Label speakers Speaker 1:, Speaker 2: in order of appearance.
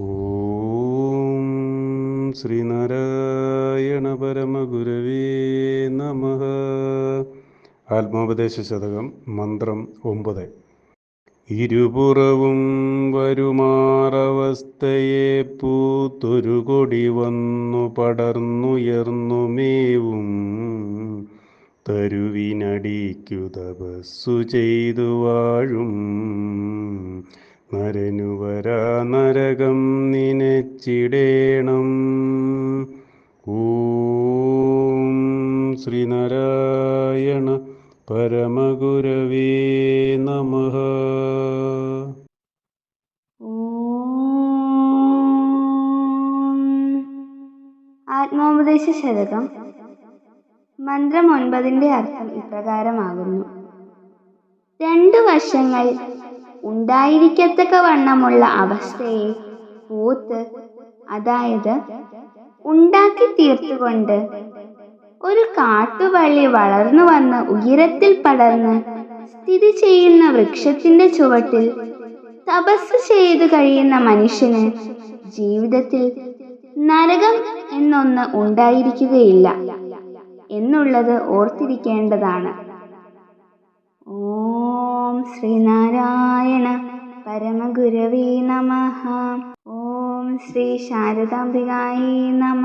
Speaker 1: ഓം ശ്രീനാരായണ പരമഗുരവേ നമ. ആത്മോപദേശ ശതകം മന്ത്രം ഒമ്പത്. ഇരുപുറവും വരുമാറവസ്ഥയെ പൂത്തൊരു കൊടി വന്നു പടർന്നുയർന്നു മേവും. തരുവിനടിക്കു തപസ്സു ചെയ്തു വാഴും നരനു വരാ നരകം നിനച്ചിടേണം. ഓം ശ്രീനാരായണ പരമഗുരവേ നമ.
Speaker 2: ആത്മോപദേശ ശതകം മന്ത്രം ഒൻപതിന്റെ അർത്ഥം ഇപ്രകാരമാകുന്നു. രണ്ടു വശങ്ങൾ ഉണ്ടായിരിക്കത്തക്ക വണ്ണമുള്ള അവസ്ഥയെ പൂത്ത് അതായത് ഉണ്ടാക്കി തീർത്തുകൊണ്ട് ഒരു കാട്ടുവള്ളി വളർന്നു വന്ന് ഉയരത്തിൽ പടർന്ന് സ്ഥിതി ചെയ്യുന്ന വൃക്ഷത്തിന്റെ ചുവട്ടിൽ തപസ് ചെയ്തു കഴിയുന്ന മനുഷ്യന് ജീവിതത്തിൽ നരകം എന്നൊന്ന് ഉണ്ടായിരിക്കുകയില്ല എന്നുള്ളത് ഓർത്തിരിക്കേണ്ടതാണ്. ഓം ശ്രീനാരായണ പരമഗുരവേ നമ. ഓം ശ്രീ ശാരദാംബികായി നമ.